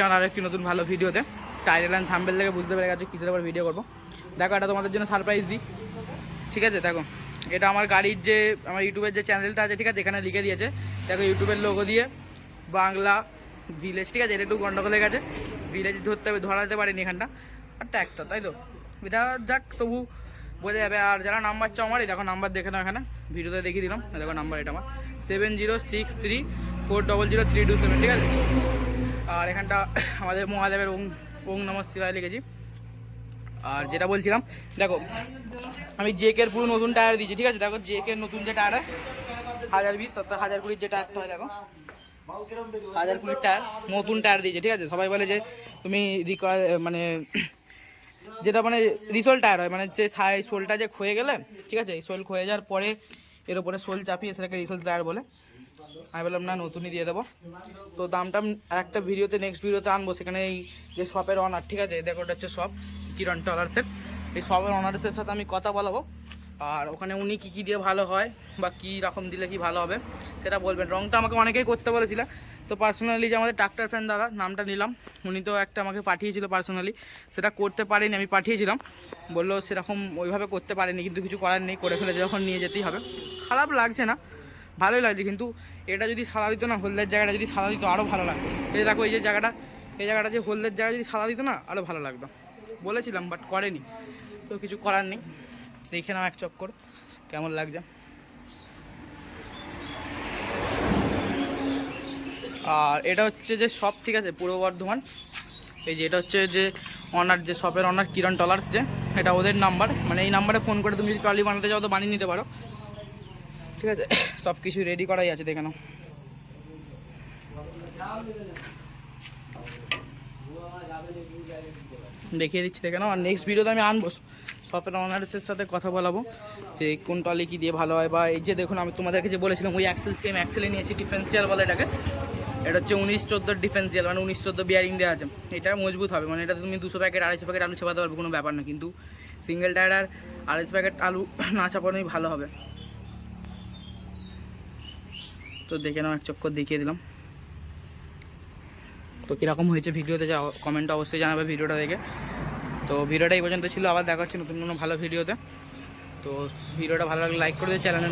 আমার আরেকটি নতুন ভালো ভিডিওতে। টাইটেল অ্যান্ড থাম্বেল থেকে বুঝতে পেরে গেছো কিসের উপর ভিডিও করব। দেখো, এটা তোমাদের জন্য সারপ্রাইজ দিই। ঠিক আছে, দেখো, এটা আমার গাড়ির যে, আমার ইউটিউবের যে চ্যানেলটা আছে, ঠিক আছে, এখানে লিখে দিয়েছে। দেখো, ইউটিউবের লোগো দিয়ে বাংলা ভিলেজ ঠিক আছে, এটা একটু গন্ডগোল হয়ে গেছে। ভিলেজ ধরতে হবে, ধরা ধরাতে পারিনি এখানটা। আর ট্র্যাক্টর তাই তো? এটা যাক, তবু বোঝা যাবে। আর যারা নাম্বার চাও আমার এই দেখো নাম্বার দেখে নাও এখানে। ভিডিওতে দেখিয়ে দিলাম। দেখো নাম্বার এটা আমার। Seven zero six three four double zero three two seven ঠিক আছে? আর এখানটা আমাদের মহাদেবের ওং ওং নম শিবায় লিখেছি। আর যেটা বলছিলাম, দেখো, আমি জেকের পুরো নতুন টায়ার দিয়েছি, ঠিক আছে? দেখো, জেকের নতুন যে টায়ার হাজার বিশ অর্থাৎ হাজার কুড়ির যে টায়ারটা হয়, দেখো। হাজার কুড়ির টায়ার, নতুন টায়ার দিয়েছে, ঠিক আছে? সবাই বলে যে তুমি রিকোয়ার মানে যেটা মানে রিসোল টায়ার হয় মানে যে সাই সোলটা যে ক্ষয়ে গেলে, ঠিক আছে? সোল ক্ষয়ে যাওয়ার পরে এর উপরে সোল চাপিয়ে সেটাকে রিসোল টায়ার বলে। আমি বললাম, না, নতুনই দিয়ে দেবো। তো দামটা একটা ভিডিওতে নেক্সট ভিডিওতে আনব। সেখানে এই যে শপের অনার ঠিক আছে? দেখো ওটা হচ্ছে শপ কিরণ টলার্সের এই শপের অনার্সের সাথে আমি কথা বলাবো। আর ওখানে উনি কী কী দিয়ে ভালো হয়, বা কী রকম দিলে কি ভালো হবে, সেটা বলবেন। রংটা আমাকে অনেকেই করতে বলেছিল। তো পার্সোনালি যে আমাদের ডাক্তার ফ্যান দাদা, নামটা নিলাম। উনি তো একটা আমাকে পাঠিয়েছিল পার্সোনালি সেটা করতে পারেনি, আমি পাঠিয়েছিলাম। বলল, সেরকম ওইভাবে করতে পারেনি, কিন্তু কিছু করার নেই, করে ফেলে যখন নিয়ে যেতেই হবে। খারাপ লাগছে না, ভালোই লাগছে, কিন্তু এটা যদি সাদা দিত না, হলদের জায়গাটা যদি সাদা দিত আরও ভালো লাগতো। এই দেখো, এই যে জায়গাটা, এই জায়গাটা যে হলদের জায়গা যদি সাদা দিত না আরও ভালো লাগতো। বলেছিলাম বাট করেনি। তো কিছু করার নেই। দেখে নাও এক চক্কর, কেমন লাগছে। আর এটা হচ্ছে যে শপ ঠিক আছে, পূর্ব বর্ধমান। এই যে এটা হচ্ছে যে অনার যে শপের অনার কিরণ টলার্স যে, এটা ওদের নাম্বার মানে এই নাম্বারে ফোন করে তুমি যদি ট্রলি বানাতে যাও তো বানিয়ে নিতে পারো। ঠিক আছে? সব কিছু রেডি করাই আছে, দেখে দেখিয়ে দিচ্ছি, দেখে আর নেক্সট ভিডিওতে আমি আনব। শপের অনার্সের সাথে কথা বলাবো, যে কোন টলি কী দিয়ে ভালো হয় বা এই যে দেখুন, আমি তোমাদেরকে যে বলেছিলাম, ওই অ্যাক্সেল সেম অ্যাক্সেলে নিয়েছি ডিফেন্সিয়াল বলে এটাকে। এটা হচ্ছে উনিশ চোদ্দোর ডিফেন্সিয়াল মানে উনিশ চোদ্দ বিয়ারিং দেওয়া আছে। এটা মজবুত হবে মানে এটা তুমি দুশো প্যাকেট আড়াইশো প্যাকেট আলু চাপাতে পারবে, কোনো ব্যাপার না। কিন্তু সিঙ্গেল টায়ার আর আড়াইশো প্যাকেট আলু না চাপানোই ভালো হবে। তো দেখে নাও, এক চক্কর দেখিয়ে দিলাম। তো কীরকম হয়েছে ভিডিওতে যা কমেন্ট অবশ্যই জানাবে ভিডিওটা দেখে। তো ভিডিওটা এই পর্যন্ত ছিল, আবার দেখা হচ্ছে নতুন কোনো ভালো ভিডিওতে। তো ভিডিওটা ভালো লাগলে লাইক করে দিয়ে চ্যানেলে